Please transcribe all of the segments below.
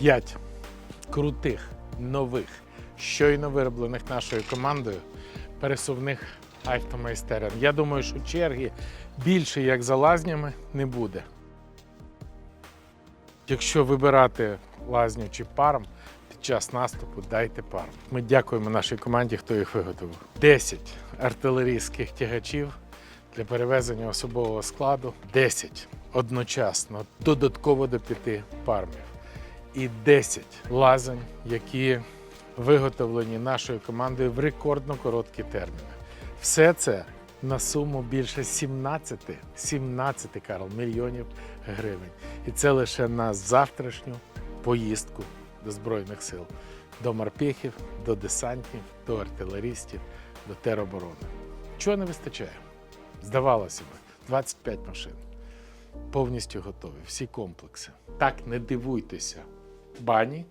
П'ять крутих, нових, щойно вироблених нашою командою пересувних автомайстерень. Я думаю, що черги більше як за лазнями не буде. Якщо вибирати лазню чи паром, під час наступу дайте пару. Ми дякуємо нашій команді, хто їх виготовив. 10 артилерійських тягачів для перевезення особового складу, 10 одночасно, додатково до 5 пармів. І 10 лазень, які виготовлені нашою командою в рекордно короткі терміни. Все це на суму більше 17, 17 Карл, мільйонів гривень. І це лише на завтрашню поїздку до Збройних сил, до морпехів, до десантів, до артилерістів, до тероборони. Чого не вистачає? Здавалося б, 25 машин. Повністю готові, всі комплекси. Так не дивуйтеся. Бані,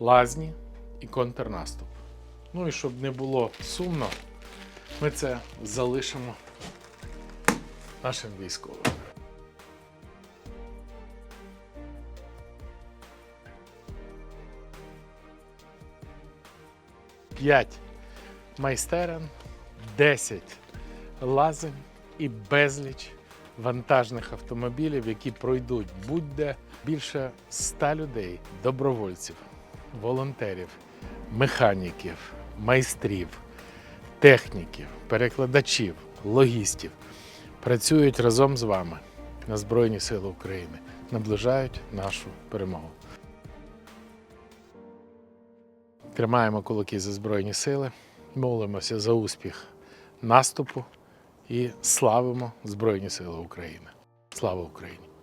лазні і контрнаступ. Ну і щоб не було сумно, ми це залишимо нашим військовим. П'ять майстерен, 10 лазень і безліч вантажних автомобілів, які пройдуть будь-де більше 100 людей, добровольців, волонтерів, механіків, майстрів, техніків, перекладачів, логістів працюють разом з вами на Збройні Сили України, наближають нашу перемогу. Тримаємо кулаки за Збройні Сили, молимося за успіх наступу і славимо Збройні Сили України. Слава Україні!